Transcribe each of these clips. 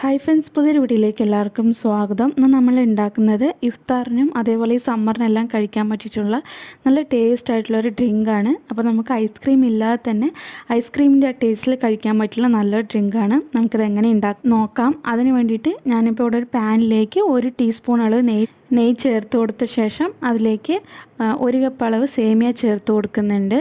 Hi friends പുതിയൊരു വീഡിയോയിലേക്ക് എല്ലാവർക്കും സ്വാഗതം. ഇന്ന് നമ്മൾ ഉണ്ടാക്കുന്നത് ഇഫ്താറിനും അതേപോലെ ഈ സമ്മറിനെല്ലാം കഴിക്കാൻ പറ്റിയിട്ടുള്ള നല്ല ടേസ്റ്റ് ആയിട്ടുള്ള ഒരു ഡ്രിങ്കാണ് അപ്പോൾ നമുക്ക് ഐസ്ക്രീം ഇല്ലാതെ തന്നെ ഐസ്ക്രീമിന്റെ ആ ടേസ്റ്റിൽ കഴിക്കാൻ പറ്റുള്ള നല്ലൊരു ഡ്രിങ്കാണ് നമുക്കിത് എങ്ങനെ ഉണ്ടാക്കി നോക്കാം. അതിന് വേണ്ടിയിട്ട് ഞാനിപ്പോൾ ഇവിടെ ഒരു പാനിലേക്ക് ഒരു ടീസ്പൂൺ അളവ് നെയ് നെയ് ചേർത്ത് കൊടുത്ത ശേഷം അതിലേക്ക് ഒരു കപ്പ് അളവ് സേമിയ ചേർത്ത് കൊടുക്കുന്നുണ്ട്.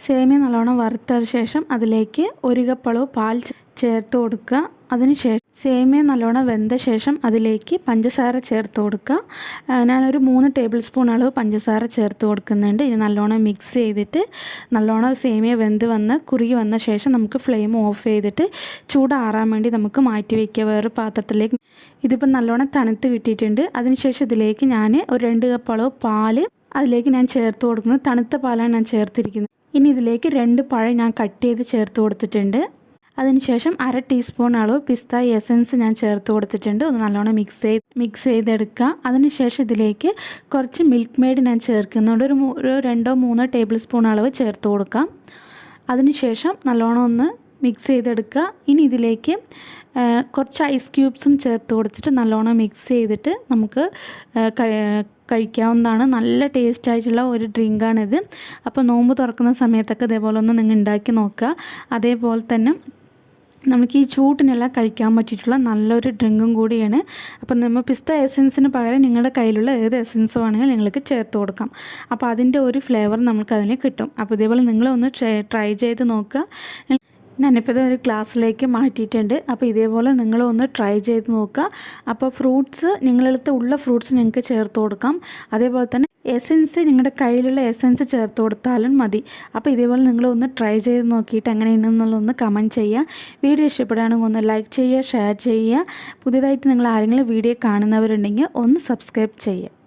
സേമിയ നല്ലോണം വറുത്തതിന് ശേഷം അതിലേക്ക് ഒരു കപ്പ് അളവ് പാൽ ചേർത്ത് കൊടുക്കുക. അതിനുശേഷം സേമിയ നല്ലോണം വെന്ത ശേഷം അതിലേക്ക് പഞ്ചസാര ചേർത്ത് കൊടുക്കുക. ഞാനൊരു മൂന്ന് ടേബിൾ സ്പൂൺ അളവ് പഞ്ചസാര ചേർത്ത് കൊടുക്കുന്നുണ്ട്. ഇത് നല്ലോണം മിക്സ് ചെയ്തിട്ട് നല്ലോണം സേമിയ വെന്ത് വന്ന് കുറുകി വന്ന ശേഷം നമുക്ക് ഫ്ലെയിം ഓഫ് ചെയ്തിട്ട് ചൂടാറാൻ വേണ്ടി നമുക്ക് മാറ്റി വയ്ക്കുക വേറെ പാത്രത്തിലേക്ക്. ഇതിപ്പോൾ നല്ലോണം തണുത്ത് കിട്ടിയിട്ടുണ്ട്. അതിനുശേഷം ഇതിലേക്ക് ഞാൻ ഒരു രണ്ട് കപ്പ് അളവ് പാൽ അതിലേക്ക് ഞാൻ ചേർത്ത് കൊടുക്കുന്നത് തണുത്ത പാലാണ് ഞാൻ ചേർത്തിരിക്കുന്നത്. ഇനി ഇതിലേക്ക് രണ്ട് പഴം ഞാൻ കട്ട് ചെയ്ത് ചേർത്ത് കൊടുത്തിട്ടുണ്ട്. അതിനുശേഷം അര ടീസ്പൂൺ അളവ് പിസ്ത എസൻസ് ഞാൻ ചേർത്ത് കൊടുത്തിട്ടുണ്ട്. ഒന്ന് നല്ലോണം മിക്സ് ചെയ്ത് മിക്സ് ചെയ്തെടുക്കുക. അതിനുശേഷം ഇതിലേക്ക് കുറച്ച് മിൽക്ക് മെയ്ഡ് ഞാൻ ചേർക്കുന്നുണ്ട്. ഒരു രണ്ടോ മൂന്നോ ടേബിൾ സ്പൂൺ അളവ് ചേർത്ത് കൊടുക്കാം അതിനുശേഷം നല്ലോണം ഒന്ന് മിക്സ് ചെയ്തെടുക്കുക. ഇനി ഇതിലേക്ക് കുറച്ച് ഐസ് ക്യൂബ്സും ചേർത്ത് കൊടുത്തിട്ട് നല്ലോണം മിക്സ് ചെയ്തിട്ട് നമുക്ക് കഴിക്കാവുന്നതാണ്. നല്ല ടേസ്റ്റ് ആയിട്ടുള്ള ഒരു ഡ്രിങ്കാണിത് അപ്പോൾ നോമ്പ് തുറക്കുന്ന സമയത്തൊക്കെ ഇതേപോലെ ഒന്ന് നിങ്ങൾ ഉണ്ടാക്കി നോക്കുക. അതേപോലെ തന്നെ നമുക്ക് ഈ ചൂട്ടിനെല്ലാം കഴിക്കാൻ പറ്റിയിട്ടുള്ള നല്ലൊരു ഡ്രിങ്കും കൂടിയാണ്. അപ്പം നമ്മൾ പിസ്ത എസൻസിന് പകരം നിങ്ങളുടെ കയ്യിലുള്ള ഏത് എസൻസോ ആണെങ്കിലും നിങ്ങൾക്ക് ചേർത്ത് കൊടുക്കാം. അപ്പോൾ അതിന്റെ ഒരു ഫ്ലേവർ നമുക്ക് അതിന് കിട്ടും. അപ്പോൾ ഇതേപോലെ നിങ്ങളൊന്ന് ട്രൈ ചെയ്ത് നോക്കുക. ഞാനിപ്പോൾ ഒരു ഗ്ലാസ്സിലേക്ക് മാറ്റിയിട്ടുണ്ട്. അപ്പോൾ ഇതേപോലെ നിങ്ങളൊന്ന് ട്രൈ ചെയ്ത് നോക്കുക അപ്പോൾ ഫ്രൂട്ട്സ് നിങ്ങളടുത്ത് ഉള്ള ഫ്രൂട്ട്സ് നിങ്ങൾക്ക് ചേർത്ത് കൊടുക്കാം. അതേപോലെ തന്നെ എസെൻസ് നിങ്ങളുടെ കയ്യിലുള്ള എസെൻസ് ചേർത്ത് കൊടുത്താലും മതി. അപ്പോൾ ഇതേപോലെ നിങ്ങളൊന്ന് ട്രൈ ചെയ്ത് നോക്കിയിട്ട് എങ്ങനെയുണ്ടെന്നുള്ളതൊന്ന് കമന്റ് ചെയ്യുക വീഡിയോ ഇഷ്ടപ്പെടുകയാണെങ്കിൽ ഒന്ന് ലൈക്ക് ചെയ്യുക ഷെയർ ചെയ്യുക പുതിയതായിട്ട് നിങ്ങൾ ആരെങ്കിലും വീഡിയോ കാണുന്നവരുണ്ടെങ്കിൽ ഒന്ന് സബ്സ്ക്രൈബ് ചെയ്യുക